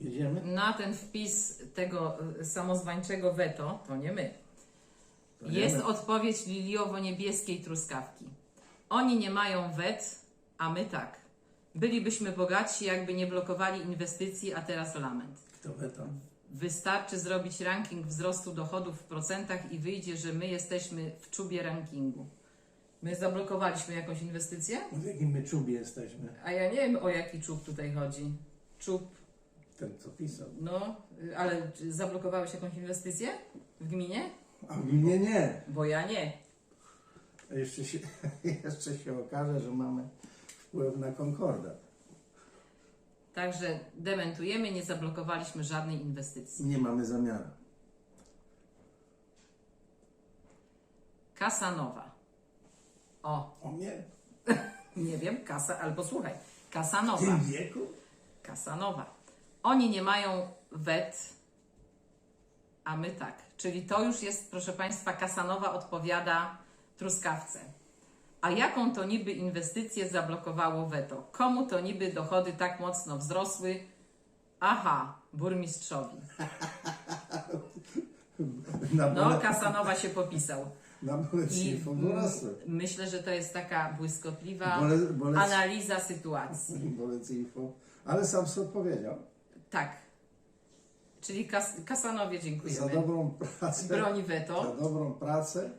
na, Jedziemy? na ten wpis tego y, samozwańczego weto, to nie my. To nie Jest my. odpowiedź liliowo-niebieskiej truskawki. Oni nie mają wet, a my tak. Bylibyśmy bogatsi, jakby nie blokowali inwestycji, a teraz lament. Kto wie tam? Wystarczy zrobić ranking wzrostu dochodów w procentach i wyjdzie, że my jesteśmy w czubie rankingu. My zablokowaliśmy jakąś inwestycję? W jakim my czubie jesteśmy? A ja nie wiem o jaki czub tutaj chodzi. Czub, Ten, co pisał. no, ale czy zablokowałeś jakąś inwestycję w gminie? A mnie nie. Bo ja nie. A jeszcze się, jeszcze się okaże, że mamy wpływ na konkordat. Także dementujemy, nie zablokowaliśmy żadnej inwestycji. Nie mamy zamiaru. Kasa nowa. O, O mnie? nie wiem, kasa, albo słuchaj, kasa W nowa. tym wieku? Kasa nowa. Oni nie mają wet, a my tak. Czyli to już jest, proszę Państwa, kasanowa odpowiada truskawce. A jaką to niby inwestycję zablokowało weto? Komu to niby dochody tak mocno wzrosły? Aha, burmistrzowi. No, Kasanowa się popisał. wyrosły. myślę, że to jest taka błyskotliwa analiza sytuacji. Ale sam sobie odpowiedział. Tak. Czyli Kas Kasanowie Za dziękujemy. dobrą pracę. Broni Za weto. dobrą pracę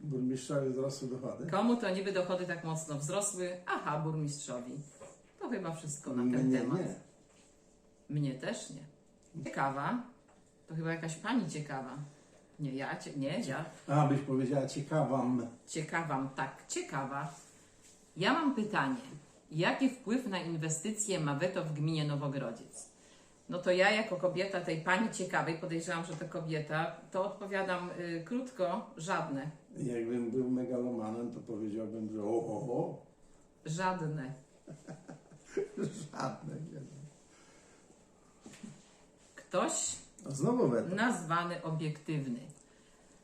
burmistrzowi wzrosły dochody. Komu to niby dochody tak mocno wzrosły? Aha, burmistrzowi. To chyba wszystko na ten Mnie temat. nie. Mnie też nie. Ciekawa. To chyba jakaś pani ciekawa. Nie, ja, cie, nie, ja. A, byś powiedziała ciekawam. Ciekawam, tak, ciekawa. Ja mam pytanie. Jaki wpływ na inwestycje ma weto w gminie Nowogrodziec? No to ja jako kobieta tej pani ciekawej, podejrzewam, że to kobieta, to odpowiadam y, krótko, żadne. Jakbym był megalomanem, to powiedziałbym, że o, o, o. Żadne. Żadne. nie. Ktoś A Znowu weto. nazwany obiektywny.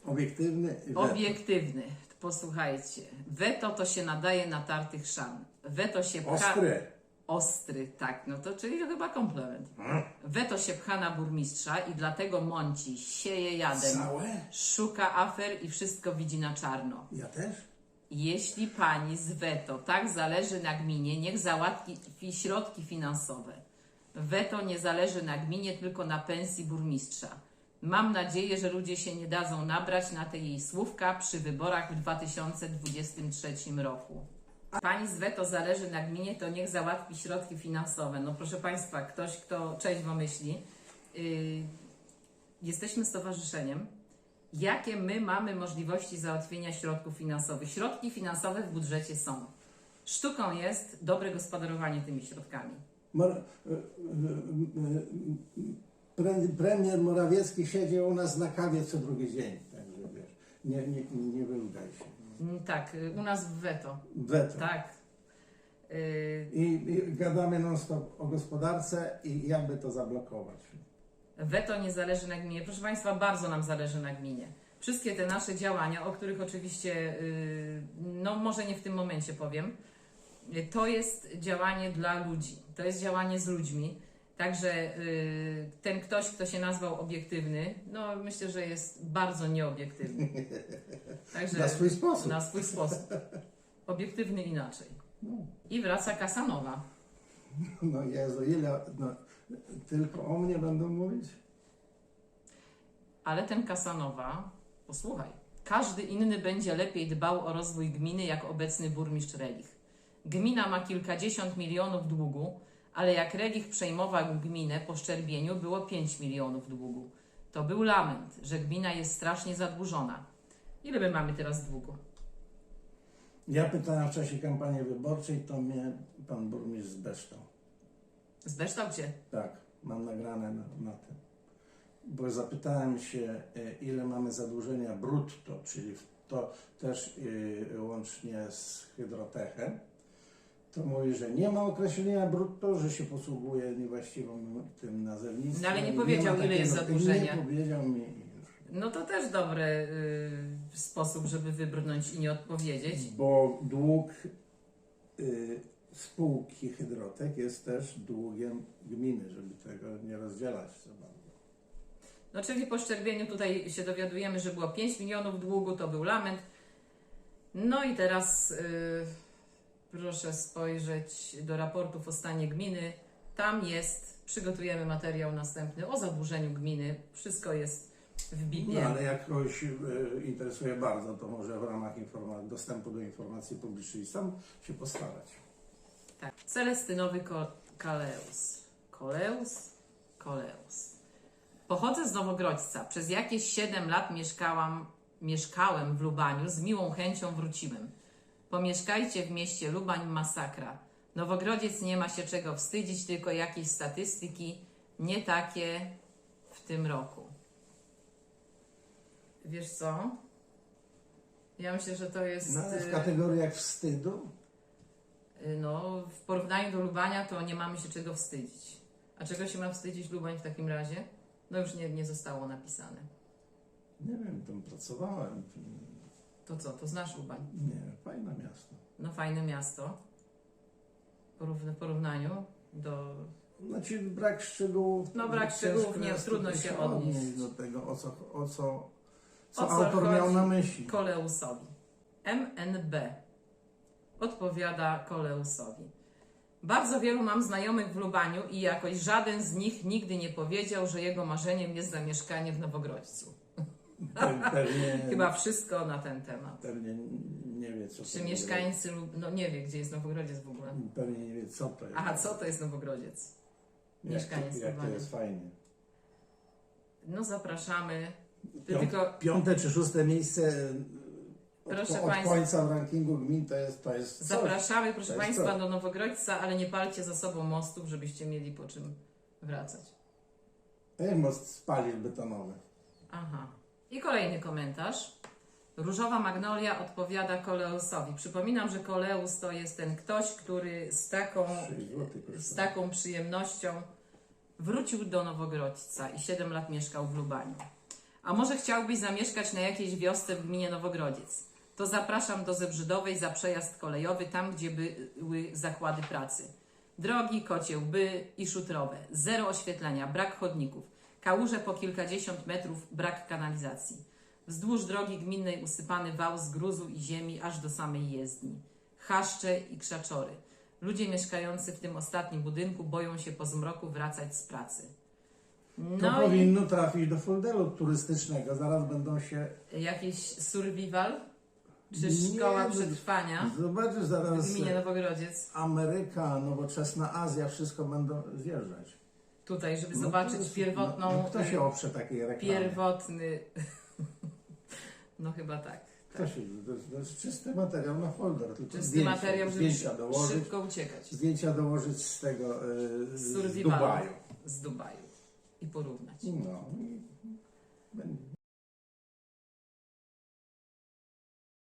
Obiektywny i weto. Obiektywny. Posłuchajcie. Weto to się nadaje na tartych szan. Weto się pcha... Ostry. Ostry, tak. No to czyli to chyba komplement. Weto się pcha na burmistrza i dlatego mąci, sieje jadem, Całe? szuka afer i wszystko widzi na czarno. Ja też? Jeśli pani z weto tak zależy na gminie, niech załatwi środki finansowe. Weto nie zależy na gminie, tylko na pensji burmistrza. Mam nadzieję, że ludzie się nie dadzą nabrać na te jej słówka przy wyborach w 2023 roku. Pani z weto zależy na gminie, to niech załatwi środki finansowe. No proszę Państwa, ktoś, kto trzeźwo myśli, yy, jesteśmy stowarzyszeniem, jakie my mamy możliwości załatwienia środków finansowych. Środki finansowe w budżecie są. Sztuką jest dobre gospodarowanie tymi środkami. Mor- e, e, e, pre- premier Morawiecki siedzi u nas na kawie co drugi dzień. Także wiesz, nie, nie, nie wyłgaj się. Mm, Tak, y, u nas w weto. Weto. Tak. Y, I, I gadamy non stop o gospodarce i jakby to zablokować. Weto nie zależy na gminie. Proszę Państwa, bardzo nam zależy na gminie. Wszystkie te nasze działania, o których oczywiście, y, no może nie w tym momencie powiem, y, to jest działanie dla ludzi. To jest działanie z ludźmi. Także y, ten ktoś, kto się nazwał obiektywny, no myślę, że jest bardzo nieobiektywny. Także Na swój sposób. na swój sposób. Obiektywny inaczej. No, I wraca Kasanowa. no Jezu, ile... No, tylko o mnie będą mówić? Ale ten Kasanowa, posłuchaj, każdy inny będzie lepiej dbał o rozwój gminy jak obecny burmistrz Relich. Gmina ma kilkadziesiąt milionów długu, ale jak Relich przejmował gminę po Szczerbieniu było 5 milionów długu. To był lament, że gmina jest strasznie zadłużona. Ile my mamy teraz długu? Ja pytałem w czasie kampanii wyborczej, to mnie pan burmistrz zbeształ. Zbeształ cię? Tak, mam nagrane na, na tym. Bo zapytałem się, e, ile mamy zadłużenia brutto, czyli to też e, łącznie z hydrotechem. To mówi, że nie ma określenia brutto, że się posługuje niewłaściwym tym nazewnictwem. No ale nie powiedział, ile jest zadłużenia. Nie powiedział mi. No to też dobry y, sposób, żeby wybrnąć i nie odpowiedzieć. Bo dług y, spółki Hydrotek jest też długiem gminy, żeby tego nie rozdzielać za bardzo. No czyli po szczerbieniu tutaj się dowiadujemy, że było 5 milionów długu, to był lament. No i teraz y, proszę spojrzeć do raportów o stanie gminy. Tam jest, przygotujemy materiał następny o zadłużeniu gminy. Wszystko jest w No, ale jak kogoś e, interesuje bardzo, to może w ramach informa- dostępu do informacji publicznej sam się postarać. Tak. Celestynowy ko- Kaleus. Koleus? Koleus. Pochodzę z Nowogrodźca. Przez jakieś 7 lat mieszkałam, mieszkałem w Lubaniu. Z miłą chęcią wróciłem. Pomieszkajcie w mieście Lubań, masakra. Nowogrodziec nie ma się czego wstydzić, tylko jakieś statystyki, nie takie w tym roku. Wiesz co? Ja myślę, że to jest. No, ale w y, kategoriach wstydu Y, No, w porównaniu do Lubania to nie mamy się czego wstydzić. A czego się ma wstydzić Lubań w takim razie? No już nie, nie zostało napisane. Nie wiem, tam pracowałem. To co, to znasz Lubań? Nie, fajne miasto. No fajne miasto. W porównaniu do... Znaczy brak szczegółów. No, brak ciężko szczegółów, nie, jest trudno tutaj się odnieść. do tego, o co, o co, O co co autor miał chodzi? na myśli. Koleusowi. MNB odpowiada Koleusowi. Bardzo wielu mam znajomych w Lubaniu i jakoś żaden z nich nigdy nie powiedział, że jego marzeniem jest zamieszkanie w Nowogrodźcu. Pe- Pewnie, Chyba wszystko na ten temat. pewnie nie wie, co Czy to mieszkańcy lub. No nie wie, gdzie jest Nowogrodziec w ogóle. Pewnie nie wie, co to jest. Aha, co to jest Nowogrodziec? jak, mieszkaniec to, jak to jest fajnie. No zapraszamy. Pią- tylko Piąte czy szóste miejsce od, Proszę od państwa. końca w rankingu gmin to jest, to jest coś. zapraszamy, proszę To jest Państwa, do Nowogrodzca, ale nie palcie za sobą mostów, żebyście mieli po czym wracać. Ej, most spalisz betonowy. Aha. I kolejny komentarz. Różowa Magnolia odpowiada Koleusowi. Przypominam, że Koleus to jest ten ktoś, który z taką 6 złotych z taką przyjemnością wrócił do Nowogrodźca i 7 lat mieszkał w Lubaniu. A może chciałbyś zamieszkać na jakiejś wiosce w gminie Nowogrodziec? To zapraszam do Zebrzydowej za przejazd kolejowy, tam gdzie były zakłady pracy. Drogi, kociełby i szutrowe. Zero oświetlenia, brak chodników. Kałuże po kilkadziesiąt metrów, brak kanalizacji. Wzdłuż drogi gminnej usypany wał z gruzu i ziemi aż do samej jezdni. Chaszcze i krzaczory. Ludzie mieszkający w tym ostatnim budynku boją się po zmroku wracać z pracy. To No i powinno trafić do folderu turystycznego. Zaraz będą się. jakiś survival? Czy szkoła przetrwania Zobaczysz w zaraz. gminie Nowogrodziec? Ameryka, nowoczesna Azja, wszystko będą zjeżdżać. Tutaj, żeby No zobaczyć jest- pierwotną... No, no, kto się oprze takiej reklamy? Pierwotny... No chyba tak. Się, to, jest, to jest czysty materiał na folder. Tylko Czysty zdjęcia, materiał, żeby zdjęcia dołożyć. szybko uciekać. Zdjęcia dołożyć z tego yy, z Survivalu. Dubaju. Z Dubaju. I porównać. No. i będzie-